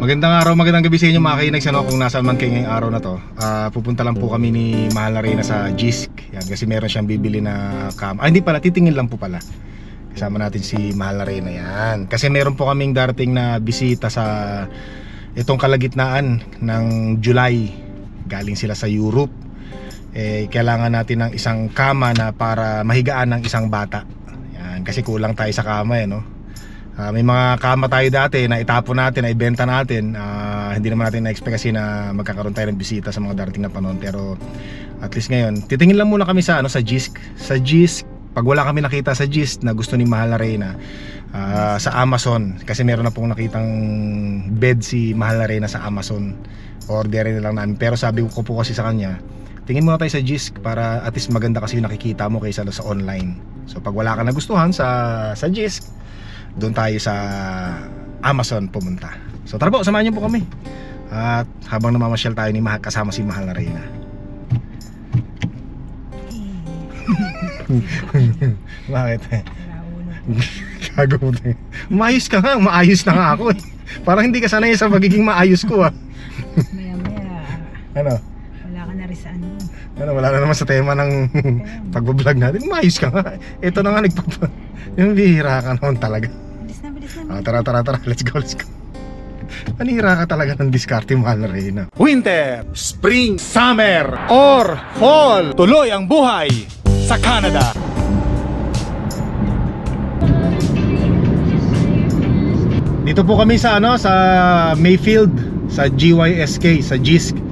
Magandang araw, magandang gabi sa inyo mga kainags ano, kung nasaan man kayo ngayong araw na to. Ah, Pupunta lang po kami ni Mahal na Reyna sa Jisk Yan, Kasi meron siyang bibili na cam Ah hindi pala, titingin lang po pala. Kasama natin si Mahal na Reyna yan. Kasi meron po kaming darating na bisita sa Itong kalagitnaan ng July. Galing sila sa Europe. Eh, Kailangan natin ng isang kama na para mahigaan ng isang bata. Yan, Kasi kulang tayo sa kama eh no Ah, may mga kama tayo dati na itapon natin, na ibenta natin. Ah, hindi naman natin na-expect kasi na magkakaroon tayo ng bisita sa mga darating na panahon. Pero at least ngayon, titingin lang muna kami sa ano sa Jisk. Sa Jisk, pag wala kami nakita sa Jisk na gusto ni Mahal na Reyna, ah, sa Amazon kasi meron na pong nakitang bed si Mahal na Reyna sa Amazon. Orderin na lang namin. Pero sabi ko po kasi sa kanya, tingin muna tayo sa Jisk para at least maganda kasi yung nakikita mo kaysa sa online. So pag wala ka nagustuhan sa sa Jisk, doon tayo sa Amazon pumunta. So tara po, samahan niyo po kami. At habang namamasyal tayo ni Mahal kasama si Mahal na Reyna. Bakit? Gago mo tayo. Maayos ka nga, maayos na nga ako eh. Parang hindi ka sanay sa pagiging maayos ko ah. Maya maya, Ano? Ano, wala na naman sa tema ng pagbablog natin. Maayos ka nga. Ito na nga nagpapa... Yung bihira ka naman talaga. Bilis na, bilis na. Ah, tara, tara, tara. Let's go, let's go. Manira ka talaga ng diskarte, mahal na Reyna. Winter, Spring, Summer, or Fall. Tuloy ang buhay sa Canada. Dito po kami sa ano sa Mayfield sa GYSK sa JISC.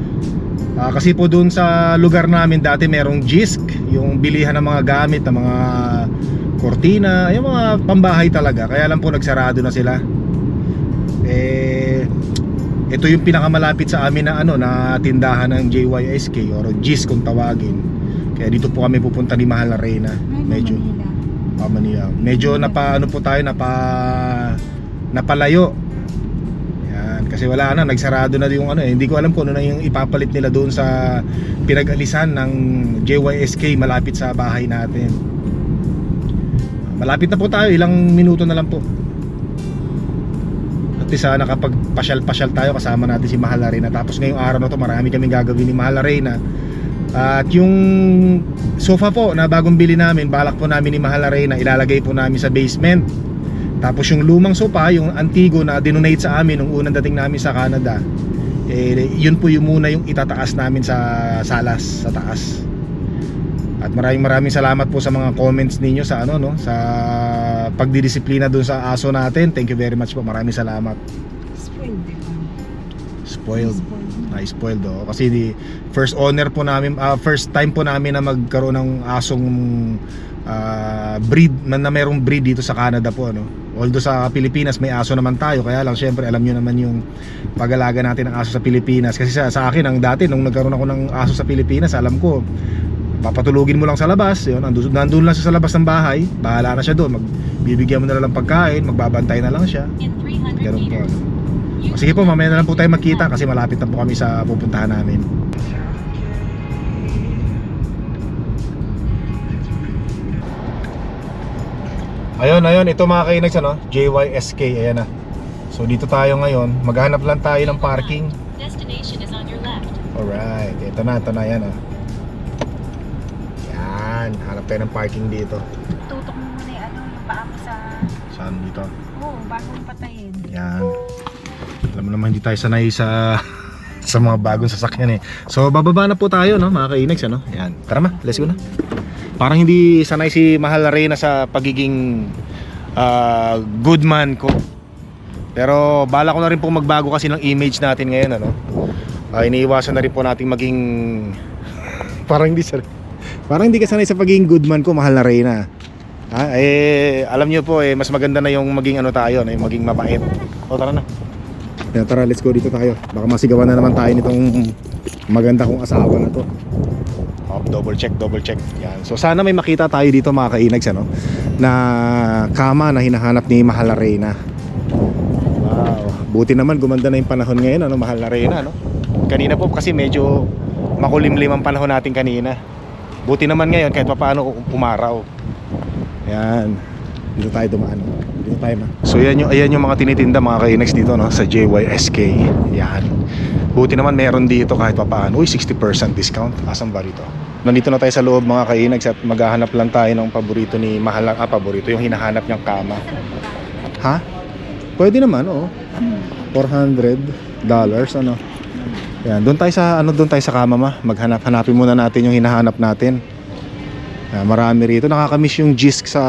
Ah, kasi po doon sa lugar namin dati merong JISC, yung bilihan ng mga gamit, ng mga kortina, yung mga pambahay talaga. Kaya lang po nagsarado na sila. Eh ito yung pinakamalapit sa amin na ano na tindahan ng JYSK or JISC kung tawagin. Kaya dito po kami pupunta ni Mahal na Reyna. Medyo Manila. Ah, Manila. Medyo napa ano po tayo napa napalayo. Kasi wala na, nagsarado na yung ano eh. Hindi ko alam kung ano na yung ipapalit nila doon sa pinag-alisan ng JYSK malapit sa bahay natin. Malapit na po tayo, ilang minuto na lang po. At least sana kapag pasyal-pasyal tayo kasama natin si Mahal Arena. Tapos ngayong araw na to marami kaming gagawin ni Mahal Arena. At yung sofa po na bagong bili namin, balak po namin ni Mahal Arena, ilalagay po namin sa basement. Tapos yung lumang sofa, yung antigo na dinonate sa amin nung unang dating namin sa Canada, eh, yun po yung muna yung itataas namin sa salas, sa taas. At maraming maraming salamat po sa mga comments ninyo sa ano no, sa pagdidisiplina doon sa aso natin. Thank you very much po. Maraming salamat. Spoiled. Spoiled. Na-spoiled oh. Kasi di, first owner po namin, ah, first time po namin na magkaroon ng asong ah, breed, na, na merong breed dito sa Canada po ano. Although sa Pilipinas may aso naman tayo, kaya lang syempre alam niyo naman yung pag-alaga natin ng aso sa Pilipinas. Kasi sa, sa akin, ang dati nung nagkaroon ako ng aso sa Pilipinas, alam ko, papatulugin mo lang sa labas, yun, nandun, nandun lang siya sa labas ng bahay, bahala na siya doon, magbibigyan mo na lang ng pagkain, magbabantay na lang siya. In 300 Ganun po. meters. O, Sige po, mamaya na lang po tayo magkita kasi malapit na po kami sa pupuntahan namin. Ayun, ayun, ito mga kainags ano, JYSK, ayan na. So dito tayo ngayon, maghanap lang tayo ng parking. Destination is on your left. Alright, ito na, ito na yan oh. Yan, hanap tayo ng parking dito. Tutok mo muna yung ano, yung paa mo sa... Saan dito? Oo, oh, bago mo patayin. Yan. Alam mo naman hindi tayo sanay sa sa mga bagong sasakyan eh. So bababa na po tayo no, mga kainags ano. Yan. Tara ma, let's go na. Parang hindi sanay si Mahal na Reyna sa pagiging ah, good man ko. Pero bala ko na rin po magbago kasi ng image natin ngayon ano. Ah, iniiwasan na rin po nating maging parang hindi sa parang hindi ka sanay sa pagiging good man ko, Mahal na Reyna. Ha? Eh, alam niyo po eh, mas maganda na yung maging ano tayo, na yung maging mabait. O tara na. Kaya tara, let's go dito tayo. Baka masigawan na naman tayo nitong maganda kong asawa na to. Double check, double check. Yan. So sana may makita tayo dito mga kainags ano, na kama na hinahanap ni Mahal na Reyna. Wow. Buti naman gumanda na yung panahon ngayon ano, Mahal na Reyna no. Kanina po kasi medyo makulimlim ang panahon natin kanina. Buti naman ngayon kahit papaano umaraw. Yan. Dito tayo dumaan. Ma. So yan yung, ayan yung mga tinitinda mga kainags dito no, sa JYSK. Yan. Buti naman meron dito kahit papaano. Uy, 60% discount. Asan ba rito? Nandito na tayo sa loob mga kainags at maghahanap lang tayo ng paborito ni Mahal. Ah, paborito. Yung hinahanap niyang kama. Ha? Pwede naman, oo. 400 dollars ano. Yan, doon tayo sa ano doon tayo sa kama ma. Maghanap-hanapin muna natin yung hinahanap natin. Ah, marami rito. Nakakamiss yung Jisk sa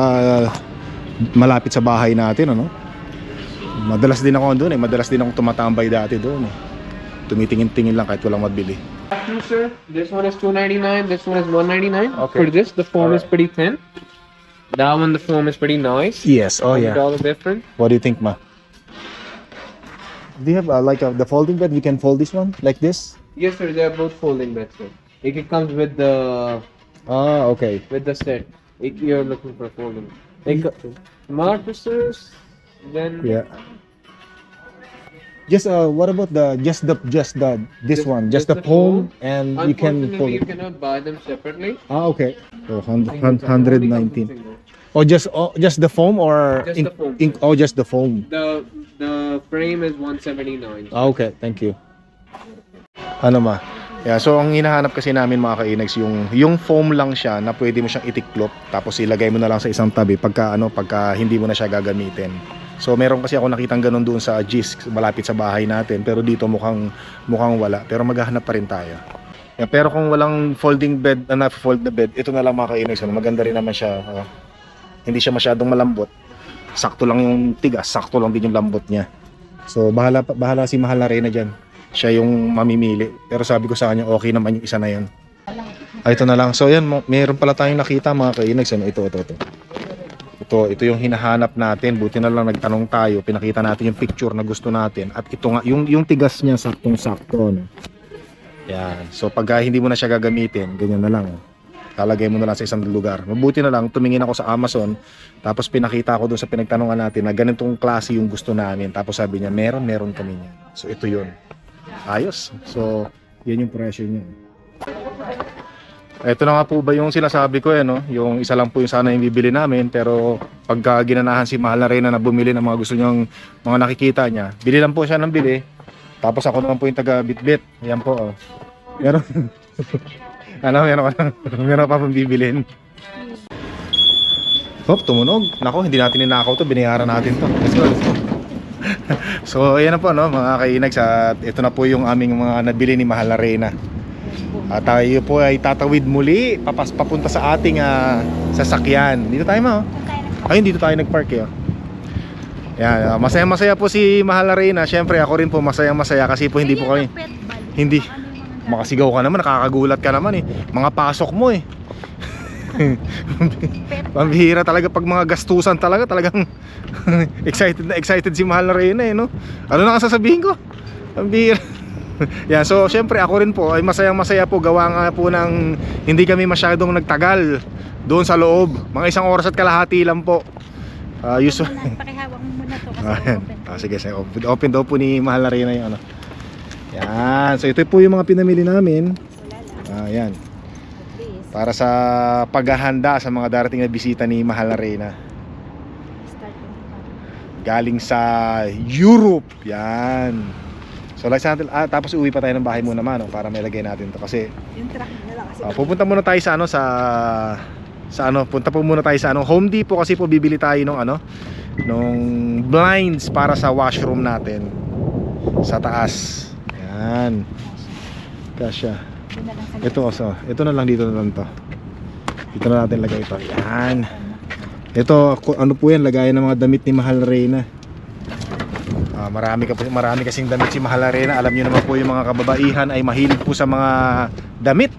malapit sa bahay natin ano. Madalas din ako doon eh. Madalas din ako tumatambay dati doon eh. Tumitingin-tingin lang kahit walang mabili. Two, sir. This one is 299. This one is 199. Okay. For this, the foam is Alright. pretty thin. That one, the foam is pretty nice. Yes, oh yeah. Dollar different. What do you think, ma? Do you have uh, like a, the folding bed? We can fold this one like this? Yes, sir. They are both folding beds, sir. It it comes with the Ah, okay. with the set. If you're looking for folding, mattresses. Then Yeah. Just uh, what about the just the just the this Just- one, just, just the the foam, foam? and you can unfortunately you cannot buy them separately. Ah, okay. So hundred nineteen. single. Oh, just oh, just the foam or Just ink, the foam. ink- oh, just the foam. The the frame is 179. Ah, okay. Thank you. Ano ma? Yeah, so ang hinahanap kasi namin mga kainags yung yung foam lang siya na pwede mo siyang itiklop tapos ilagay mo na lang sa isang tabi pagka ano pagka hindi mo na siya gagamitin. So meron kasi ako nakitang ganun doon sa Gisk malapit sa bahay natin pero dito mukhang mukhang wala pero maghahanap pa rin tayo. Yeah, pero kung walang folding bed na na-fold na bed, ito na lang mga kainags. Ano, maganda rin naman siya. ah. hindi siya masyadong malambot. Sakto lang yung tigas, sakto lang din yung lambot niya. So bahala bahala si Mahal na Reyna diyan. Siya yung mamimili. Pero sabi ko sa kanya okay naman yung isa na 'yon. Ay ito na lang. So yan, meron pala tayong nakita mga kainags. Ano, ito, ito, ito. Ito, ito yung hinahanap natin. Buti na lang nagtanong tayo. Pinakita natin yung picture na gusto natin. At ito nga, yung, yung tigas niya saktong-sakto. No? Yan. So pagka hindi mo na siya gagamitin, ganyan na lang. oh. Mo na lang sa isang lugar. Mabuti na lang, tumingin ako sa Amazon. Tapos pinakita ko doon sa pinagtanungan natin na ganitong klase yung gusto namin. Tapos sabi niya, meron, meron kami niya. So ito yun. Ayos. So, yan yung presyo niya. Ito na nga po ba yung sinasabi ko eh, no? Yung isa lang po yung sana yung bibili namin. Pero pagka ginanahan si Mahal na Reyna na bumili ng mga gusto niyang mga nakikita niya, bili lang po siya ng bili. Tapos ako naman po yung taga bitbit. Yan po. Oh. Meron. ano, meron ka meron pa pang bibilin. Hop, tumunog. Nako, hindi natin ninakaw to. Binayaran natin to. Let's go, let's go. So, ayan na po, no, mga kainags. At ito na po yung aming mga nabili ni Mahal na Reyna. At tayo po ay tatawid muli papas papunta sa ating ah, sasakyan. Dito tayo ma. Oh. Ayun dito tayo nagpark eh. oh. Yan, ah, masaya-masaya po si Mahal na Reyna. Syempre ako rin po masaya-masaya kasi po hindi po kami hindi makasigaw ka naman, nakakagulat ka naman eh. Mga pasok mo eh. Pambihira talaga pag mga gastusan talaga talagang excited na excited si Mahal na Reyna eh no. Ano na sasabihin ko? Pambihira. Yan, so syempre ako rin po ay masayang masaya po gawa nga po ng hindi kami masyadong nagtagal doon sa loob. Mga isang oras at kalahati lang po. Ah, usually Pakihawak mo muna to kasi Ayan. open. Ah, sige, sige. Open, open daw po ni Mahal na Reyna yung ano. Yan. So ito po yung mga pinamili namin. Ah, yan. Para sa paghahanda sa mga darating na bisita ni Mahal na Reyna. Galing sa Europe. Yan. So like natin, ah, tapos uwi pa tayo ng bahay muna man, no, para may lagay natin to kasi Yung truck nila kasi. ah, pupunta muna tayo sa ano sa sa ano, punta po muna tayo sa ano, Home Depot kasi po bibili tayo nung ano, nung blinds para sa washroom natin sa taas. Yan. Kasya. Na lang sa Ito na lang dito na lang to. Dito na natin lagay ito. Yan. Ito, ano po yan, lagayan ng mga damit ni Mahal Reyna. Ah, marami, ka po, marami kasing damit si Mahal Reyna. Alam niyo naman po yung mga kababaihan ay mahilig po sa mga damit.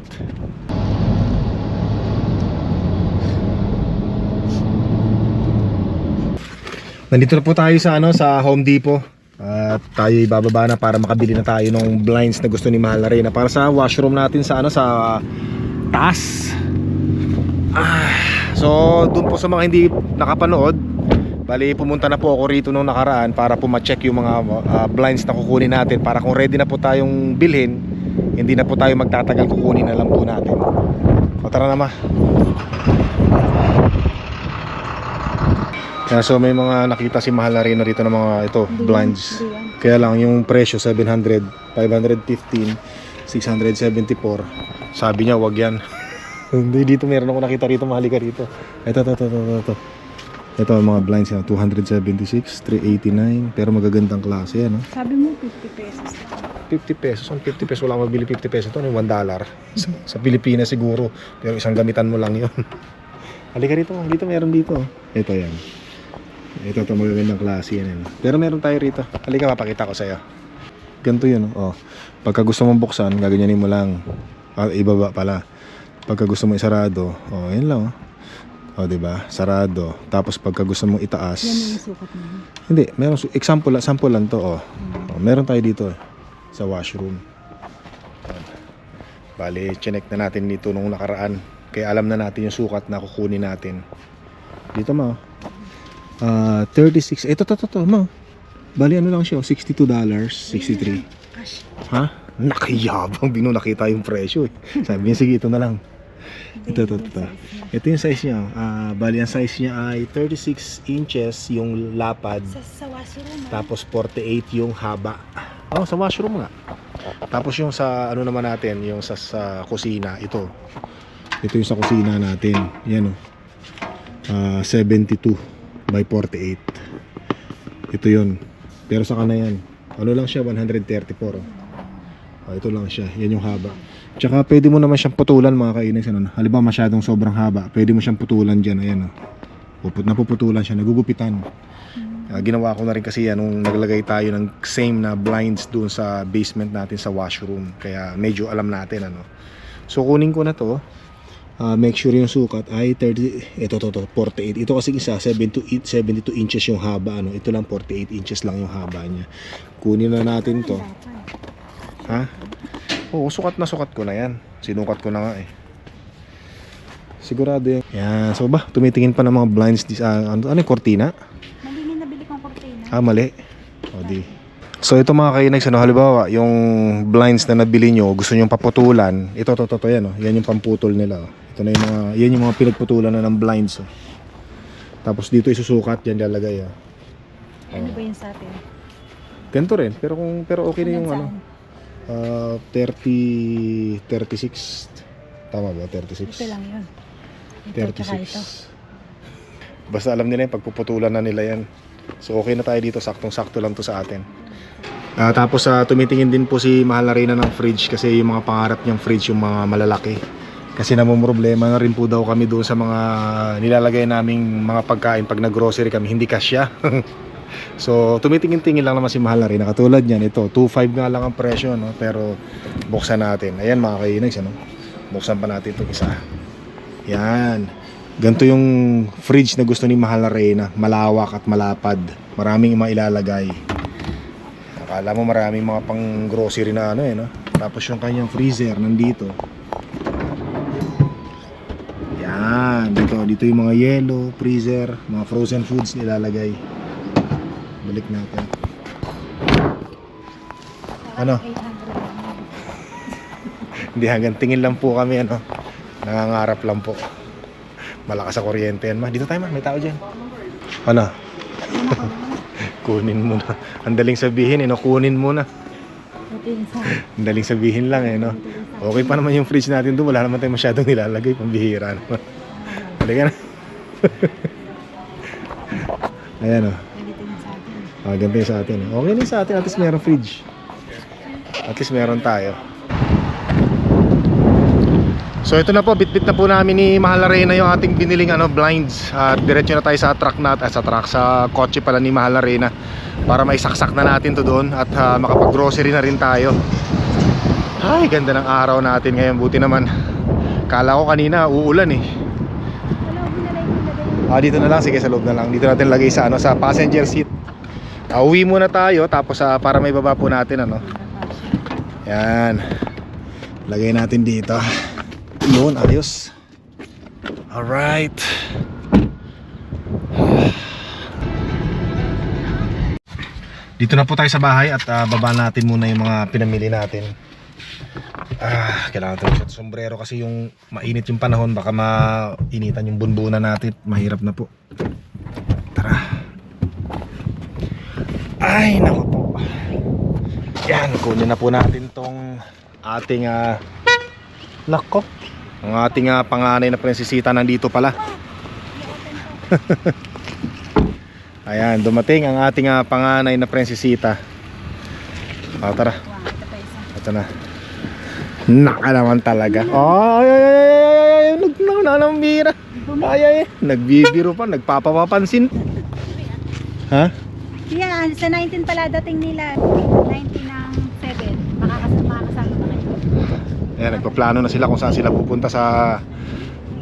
Nandito na po tayo sa ano sa Home Depot. At tayo ibababa na para makabili na tayo ng blinds na gusto ni Mahal na para sa washroom natin sa ano sa taas. Ah, so doon po sa mga hindi nakapanood, bali pumunta na po ako rito nung nakaraan para po ma-check yung mga ah, blinds na kukunin natin para kung ready na po tayong bilhin, hindi na po tayo magtatagal kukunin na lang po natin. O tara na ma. Kaya so may mga nakita si Mahal na rin na rito ng mga ito, blinds. Kaya lang yung presyo 700, 515, 674. Sabi niya wag yan. Hindi dito meron ako nakita rito, mahali ka rito. Ito, ito, ito, ito, ito. ito. Ito ang mga blinds yan, 276, 389, pero magagandang klase yan. No? Sabi mo 50 pesos lang. 50 pesos, ang 50 pesos wala mabili 50 pesos ito, 1 dollar. Sa, sa Pilipinas siguro, pero isang gamitan mo lang yon. Halika rito, dito meron dito. Ito yan. Ito ito magagandang klase yan. yan. Pero meron tayo rito. Halika, papakita ko sa'yo. Ganito yun. Oh. Pagka gusto mong buksan, gaganyanin mo lang. Ah, ibaba pala. Pagka gusto mo isarado, oh, yun lang. Oh. Oh, 'di ba? Sarado. Tapos pagka gusto mong itaas, Yan yung sukat mo. hindi, meron su- example sample lang 'to, oh. oh meron tayo dito eh, sa washroom. Bali, chinek na natin dito nung nakaraan. Kaya alam na natin yung sukat na kukunin natin. Dito mo. Ah, 36. Ito to to to, mo. Bali ano lang siya, oh, $62, 63. Cash. Ha? Nakayabang bino nakita yung presyo eh. Sabi niya, sige ito na lang. Ito, ito, ito. Ito yung size niya. Ah, bali ang size niya ay 36 inches yung lapad. Sa, sa washroom. ah. Tapos 48 yung haba. Oh, sa washroom nga. Tapos yung sa ano naman natin, yung sa, sa kusina, ito. Ito yung sa kusina natin. Yan oh. Ah, 72 by 48. Ito yun. Pero sa kana yan. Ano lang siya, 134. Oh. Oh, ito lang siya. Yan yung haba. Tsaka pwede mo naman siyang putulan mga kainis. Ano? Halimbawa masyadong sobrang haba. Pwede mo siyang putulan dyan. Ayan oh. Puput napuputulan siya. Nagugupitan. Ah, ginawa ko na rin kasi yan nung naglagay tayo ng same na blinds doon sa basement natin sa washroom. Kaya medyo alam natin ano. So kunin ko na to. Ah, make sure yung sukat ay 30 ito to to 48. Ito kasi isa 72 72 inches yung haba ano. Ito lang 48 inches lang yung haba niya. Kunin na natin to. Ha? Oo, sukat na sukat ko na yan. Sinukat ko na nga eh. Sigurado yan. Yan. So ba, tumitingin pa ng mga blinds. Dis, ah, ano, ano yung kortina? Mali na nabili kong cortina. Ah, mali. O di. So ito mga kainags, ano, halimbawa, yung blinds na nabili nyo, gusto nyo paputulan, ito, to, to, to, yan, oh. yan yung pamputol nila. Oh. Ito na yung mga, yan yung mga pinagputulan na ng blinds. Oh. Tapos dito isusukat, yan lalagay. Oh. Ano ba yun sa atin? Ganito rin, pero kung pero okay na yung ano, ah 30, 36. Tama ba? saan? 36. Ito lang yun. Ito, tsaka ito. 36. Basta alam nila yung pagpuputulan na nila yan. So okay na tayo dito, saktong-sakto lang to sa atin. Ah, tapos sa tumitingin din po si Mahal na Reyna ng fridge kasi yung mga pangarap niyang fridge yung mga malalaki. Kasi namumroblema na rin po daw kami doon sa mga nilalagay naming mga pagkain pag nag-grocery kami, hindi kasya. so tumitingin-tingin lang naman si Mahal na Reyna. Katulad niyan, ito, 2.5 nga lang ang presyo, no? pero buksan natin. Ayan mga kainags, ano? buksan pa natin itong isa. Yan. Ganito yung fridge na gusto ni Mahal na Reyna. Malawak at malapad. Maraming mailalagay. Akala mo maraming mga pang grocery na ano eh, no? Tapos yung kanyang freezer nandito. Yan. Dito, dito yung mga yellow, freezer, mga frozen foods nilalagay. Balik natin. Ano? 800 lang. Hindi hanggang tingin lang po kami ano. Nangangarap lang po. Malakas sa kuryente yan ma. Dito tayo ma, may tao dyan. Ano? kunin mo na. Ang daling sabihin eh, no? kunin mo Ang daling sabihin lang eh, no? Okay pa naman yung fridge natin doon. Wala naman tayong masyadong nilalagay. Pambihira naman. Halika na. Ayan o. Atin. Ah, ganito yung sa atin. Okay na sa atin. At least meron fridge. At least meron tayo. So ito na po, bit-bit na po namin ni Mahal Arena yung ating biniling ano, blinds At diretso na tayo sa truck na, at sa truck, sa kotse pala ni Mahal Arena Para maisaksak na natin to doon at ah, makapag-grocery na rin tayo Ay, ganda ng araw natin ngayon, buti naman Kala ko kanina, uulan eh Wala, huwag na lang yung lagay. Ah, dito na lang, sige sa loob na lang Dito natin lagay sa, ano, sa passenger seat Ah, Uwi muna tayo, tapos ah, para may baba po natin ano Yan. Lagay natin dito. Yun, ayos. Alright. Dito na po tayo sa bahay at ah, baba natin muna yung mga pinamili natin. Ah, kailangan tayo sa sombrero kasi yung mainit yung panahon baka mainitan yung bunbunan natin. Mahirap na po. Tara. Ay, nako po. Yan, kunin na po natin tong ating ah, nako. Ang ating ah, panganay na prinsesita nandito pala. Ayan, dumating ang ating ah, panganay na prinsesita. O, tara. Ito na. Naka naman talaga. Ay, ay, ay, ay, ay, ay, ay, nag, nag, nanambira. Ay, ay, nagbibiro pa, nagpapapansin. Ha? Yan, sa 19 pala dating nila. 19 ng 7. Makakasama, makakasama ba kayo? Ayan, nagpaplano na sila kung saan sila pupunta sa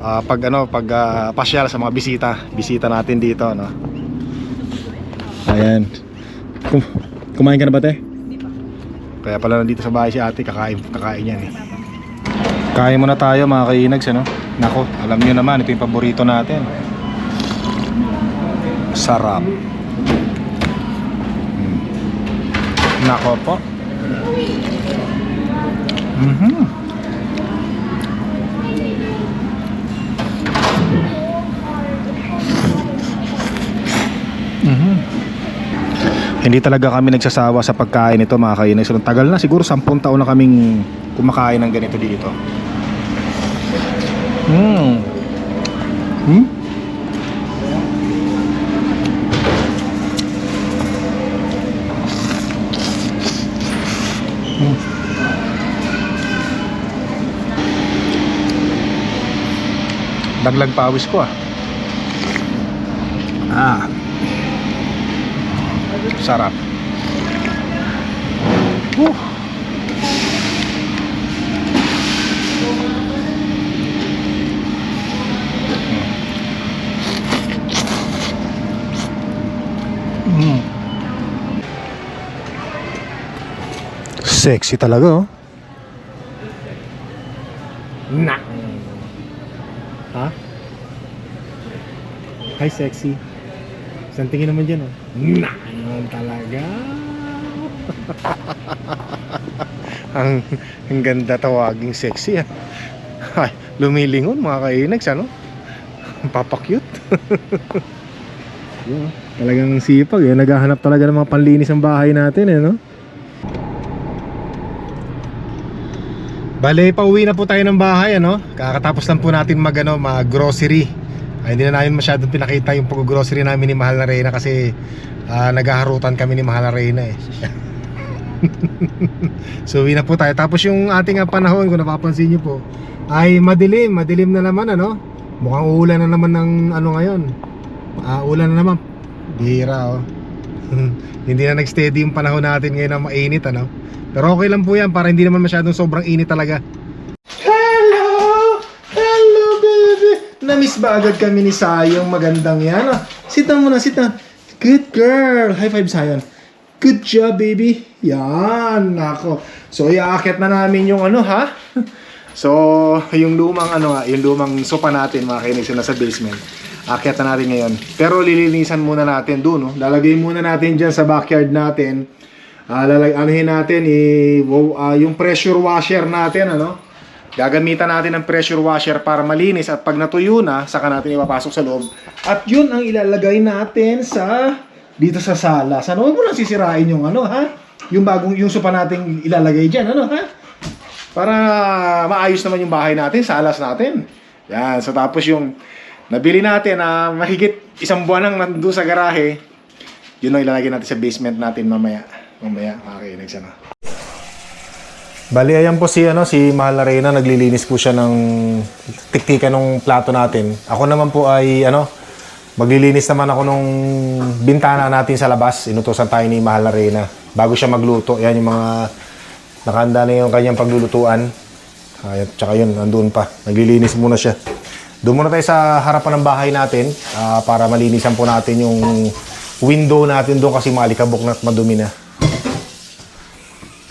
ah, pag ano, pag ah, pasyal sa mga bisita. Bisita natin dito, no. Ayan. Kum kumain ka na ba, te? Kaya pala nandito sa bahay si ate, kakain, kakain yan eh. Kain muna tayo mga kainags, ano? Nako, alam niyo naman, ito yung paborito natin. Sarap. Mm. Nako po. Mhm. Hindi talaga kami nagsasawa sa pagkain nito mga kainis. So, tagal na siguro 10 taon na kaming kumakain ng ganito dito. Mm. Hmm? Daglag pawis ko ah. Ah. Sarap. Whew. Mm. Sexy talaga oh. Na. Ha? Hi sexy. Isang tingin naman dyan oh. Talaga. ang, ang ganda tawaging sexy ah. Ay, lumilingon mga kainags ano? Papakyut. Yun, talagang sipag eh. Naghahanap talaga ng mga panlinis ng bahay natin eh no? Bale, pauwi na po tayo ng bahay ano. Kakatapos lang po natin mag ano, mag grocery. Ay, hindi na namin masyadong pinakita yung pag-grocery namin ni Mahal na Reyna kasi ah, naghaharutan kami ni Mahal na Reyna eh. so, uwi na po tayo. Tapos yung ating ah, panahon, kung napapansin nyo po, ay madilim. Madilim na naman ano. Mukhang uulan na naman ng ano ngayon. Ah, ulan na naman. Bihira oh. hindi na nag-steady yung panahon natin ngayon na mainit ano. Pero okay lang po yan para hindi naman masyadong sobrang init talaga. Namiss ba agad kami ni Sayong magandang yan ah. Sit down muna, sit down. Good girl! High five Sayon. Good job baby. Yan, nako. So iaakit na namin yung ano ha. So, yung lumang ano nga, yung lumang sopa natin mga kainis na sa basement. Akyat na natin ngayon. Pero lilinisan muna natin doon, no? Lalagay muna natin diyan sa backyard natin. Ah, lalag anuhin natin i wow, ah, yung pressure washer natin, ano? Gagamitan natin ng pressure washer para malinis at pag natuyo na, saka natin ipapasok sa loob. At yun ang ilalagay natin sa dito sa sala. Sana huwag mo lang sisirain yung ano, ha? Yung bagong yung sopa natin ilalagay diyan, ano, ha? Para maayos naman yung bahay natin, salas natin. Yan, so tapos yung nabili natin na mahigit isang buwan nang nandun sa garahe, yun ang ilalagay natin sa basement natin mamaya. Mamaya, okay, next ano. Bali, ayan po si, ano, si Mahal na Reyna, naglilinis po siya ng tiktikan ng plato natin. Ako naman po ay, ano, maglilinis naman ako nung bintana natin sa labas. Inutosan tayo ni Mahal na Reyna. Bago siya magluto, yan yung mga nakahanda na yung kanyang paglulutuan. Ay, tsaka yun, nandun pa. Naglilinis muna siya. Doon muna tayo sa harapan ng bahay natin ah, para malinisan po natin yung window natin doon kasi malikabok na at madumi na.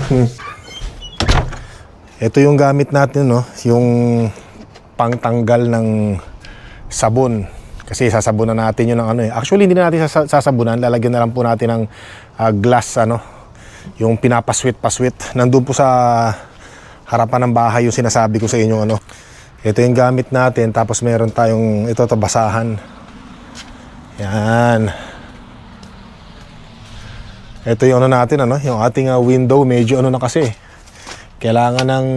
Hmm. Ito yung gamit natin, no? Yung pangtanggal ng sabon. Kasi sasabunan natin yun ng ano eh. Actually, hindi na natin sasa- sasabunan. Lalagyan na lang po natin ng ah, glass, ano? Yung pinapasweet-pasweet. Nandun po sa harapan ng bahay yung sinasabi ko sa inyo, ano? Ito yung gamit natin. Tapos meron tayong, ito, to basahan. Yan. Ito yung ano natin, ano, yung ating ah, window medyo ano na kasi. Kailangan ng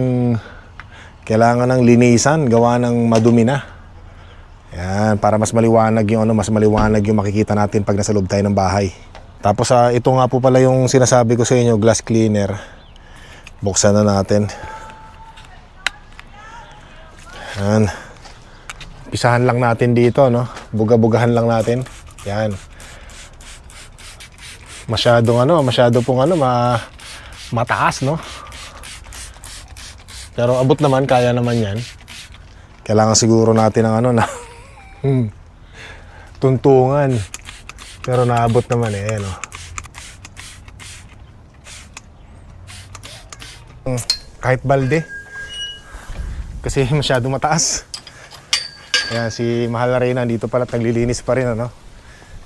kailangan ng linisan, gawa ng madumi na. Yan, para mas maliwanag yung ano, mas maliwanag yung makikita natin pag nasa loob tayo ng bahay. Tapos ah, ito nga po pala yung sinasabi ko sa inyo, glass cleaner. Buksan na natin. Yan. Pisahan lang natin dito, no? Buga-bugahan lang natin. Yan. Masyadong ano, masyado pong ano, ma mataas, no? Pero abot naman, kaya naman yan. Kailangan siguro natin ng ano na hmm, tuntungan. Pero naabot naman eh, no? Hmm, kahit balde. Kasi masyado mataas. Ayan, si Mahal na rin nandito pala at naglilinis pa rin, ano?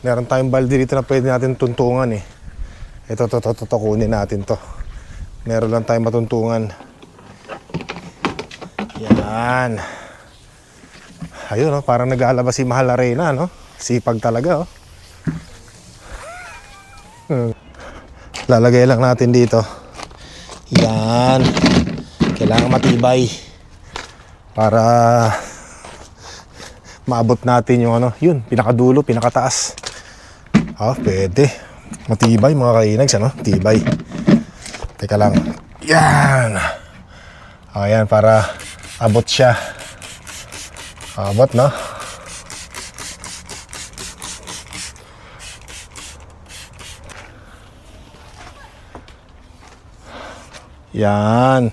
Meron tayong balde dito na pwede natin tuntungan eh. Ito, to, to, to, to, kunin natin to. Meron lang tayong matuntungan. Yan. Ayun, no? parang nag-aalabas si Mahal Arena, no? Sipag talaga, oh. Hmm. Lalagay lang natin dito. Yan. Kailangan matibay. Para maabot natin yung ano, yun, pinakadulo, pinakataas. Ah, pwede. Matibay mga kainags, ano? Tibay. Teka lang. Yan. Ayan, para abot siya. Abot, no? Yan.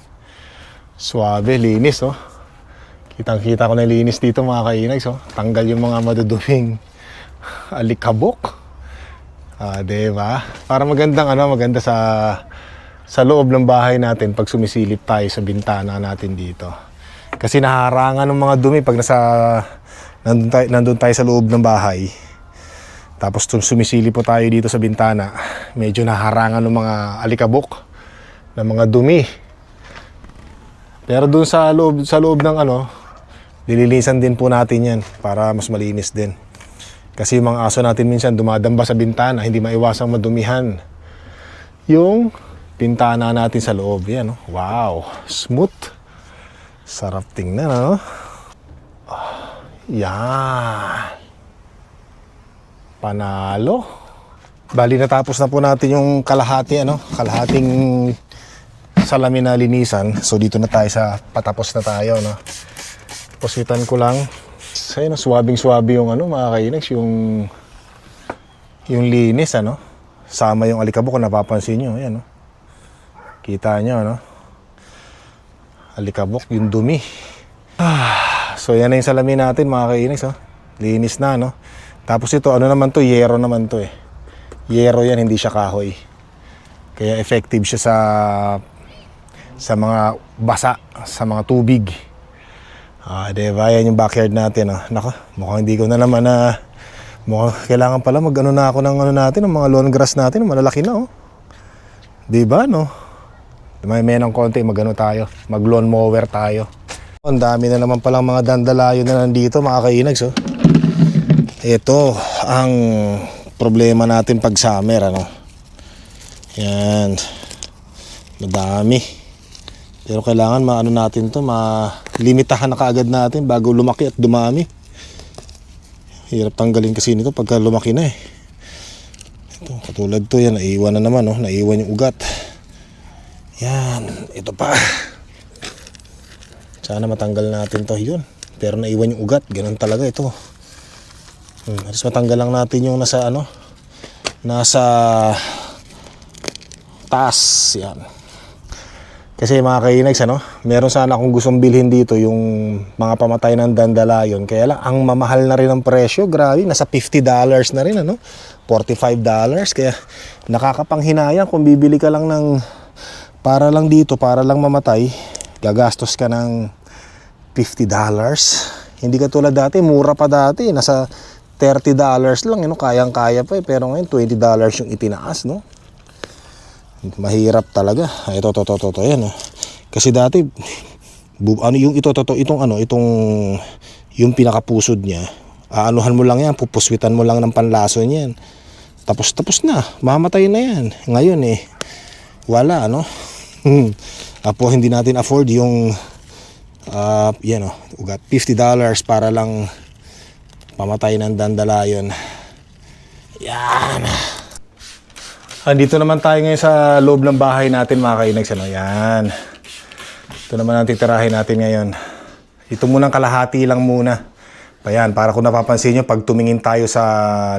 Suabe, linis, oh. Kitang-kita ko na linis dito mga kainags, oh. Tanggal yung mga maduduming alikabok. Ah, di ba? Para magandang ano, maganda sa sa loob ng bahay natin pag sumisilip tayo sa bintana natin dito. Kasi naharangan ng mga dumi pag nasa nandun tayo, nandun tayo sa loob ng bahay. Tapos sumisilip po tayo dito sa bintana, medyo naharangan ng mga alikabok, ng mga dumi. Pero dun sa loob sa loob ng ano, nililisan din po natin 'yan para mas malinis din. Kasi yung mga aso natin minsan dumadamba sa bintana, hindi maiwasang madumihan. Yung bintana natin sa loob, yan, oh. wow, smooth. Sarap tingnan, no? Ah, Yan. Panalo. Bali natapos na po natin yung kalahati, ano, kalahating salamin na linisan. So dito na tayo sa patapos na tayo, no. Positan ko lang. Sa no, swabing swabe yung ano, mga kainags, yung yung linis, ano. Sama yung alikabok kung napapansin nyo, yan, no. Kita nyo, no? Alikabok, yung dumi. Ah, so yan na yung salamin natin, mga kainis, oh. Linis na, no? Tapos ito, ano naman to, yero naman to, eh. Yero yan, hindi siya kahoy. Kaya effective siya sa sa mga basa, sa mga tubig. Ah, diba? Yan yung backyard natin, oh. Nako, mukhang hindi ko na naman na mukhang kailangan pala mag ano na ako ng ano natin, ng mga lawn grass natin, malalaki na, oh. Diba, no? May ng konti, magano tayo. Mag lawn mower tayo. Ang dami na naman palang mga dandalayo na nandito, mga kainags, oh. Ito ang problema natin pag summer, ano. Yan. Madami. Pero kailangan maano natin to, malimitahan na kaagad natin bago lumaki at dumami. Hirap tanggalin kasi nito pagka lumaki na eh. Ito, katulad to yan, naiwan na naman, oh. naiwan yung ugat. Yan, ito pa. Sana matanggal natin to yun. Pero naiwan yung ugat, ganun talaga ito. Hmm, alis matanggal lang natin yung nasa ano, nasa taas, yan. Kasi mga kainags, ano, meron sana akong gustong bilhin dito yung mga pamatay ng dandalayon. Kaya lang, ang mamahal na rin ang presyo. Grabe, nasa $50 na rin, ano? $45. Kaya nakakapanghinayang kung bibili ka lang ng para lang dito, para lang mamatay, gagastos ka ng $50. Hindi ka tulad dati, mura pa dati. Nasa $30 lang, ano, kayang-kaya pa eh. Pero ngayon, $20 yung itinaas, no? mahirap talaga. Ito, ito, ito, ito, ito, yan. Oh. Kasi dati, bu, ano yung ito, ito, ito, itong ano, itong, yung pinakapusod niya, aanuhan mo lang yan, pupuswitan mo lang ng panlaso niyan. tapos tapos na. Mamatay na yan. Ngayon eh, wala, ano? Apo, hindi natin afford yung, uh, yan o, ugat, $50 para lang pamatay ng dandalayon. Yan. Andito naman tayo ngayon sa loob ng bahay natin mga kainags. Ano? Yan. Ito naman ang titirahin natin ngayon. Ito munang kalahati lang muna. Ayan, para kung napapansin nyo, pag tumingin tayo sa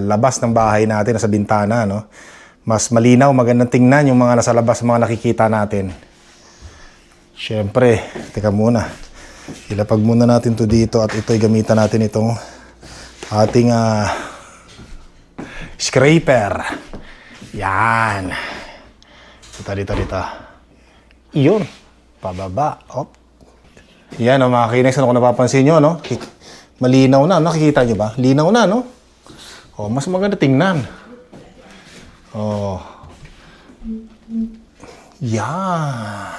labas ng bahay natin, sa bintana, no? Mas malinaw, magandang tingnan yung mga nasa labas, mga nakikita natin. Siyempre, teka muna. Ilapag muna natin to dito at ito'y gamitan natin itong ating ah, scraper. Yan. Dito, dito, dito. Iyon. Pababa. Op. Yan, oh, mga kinex, ano kung napapansin nyo, no? Malinaw na, nakikita nyo ba? Linaw na, no? Oh, mas maganda tingnan. Oh. Yan.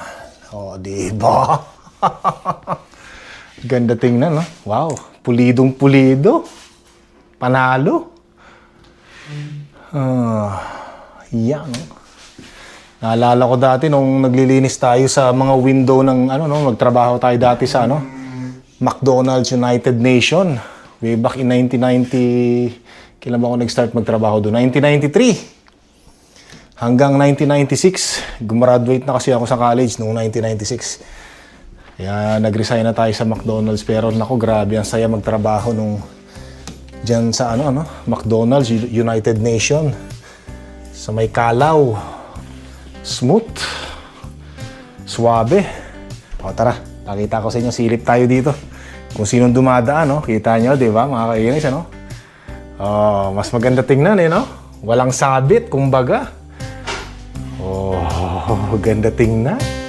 Oh, di ba? Ganda tingnan, no? Wow. Pulidong pulido. Panalo. Ah, yan, no? Naalala ko dati nung naglilinis tayo sa mga window ng ano no, magtrabaho tayo dati sa ano, McDonald's United Nation. Way back in 1990, kailan ba ako nag-start magtrabaho doon? 1993. Hanggang 1996, gumraduate na kasi ako sa college noong 1996. Kaya nag-resign na tayo sa McDonald's pero nako grabe ang saya magtrabaho nung diyan sa ano ano, McDonald's United Nation sa may Kalaw. Smooth. Suabe. O tara, pakita ko sa inyo, silip tayo dito. Kung sinong dumadaan, no? Kita nyo, di ba, mga kainis, ano? Oh, mas maganda tingnan, eh, no? Walang sabit, kumbaga. Oh, ganda tingnan.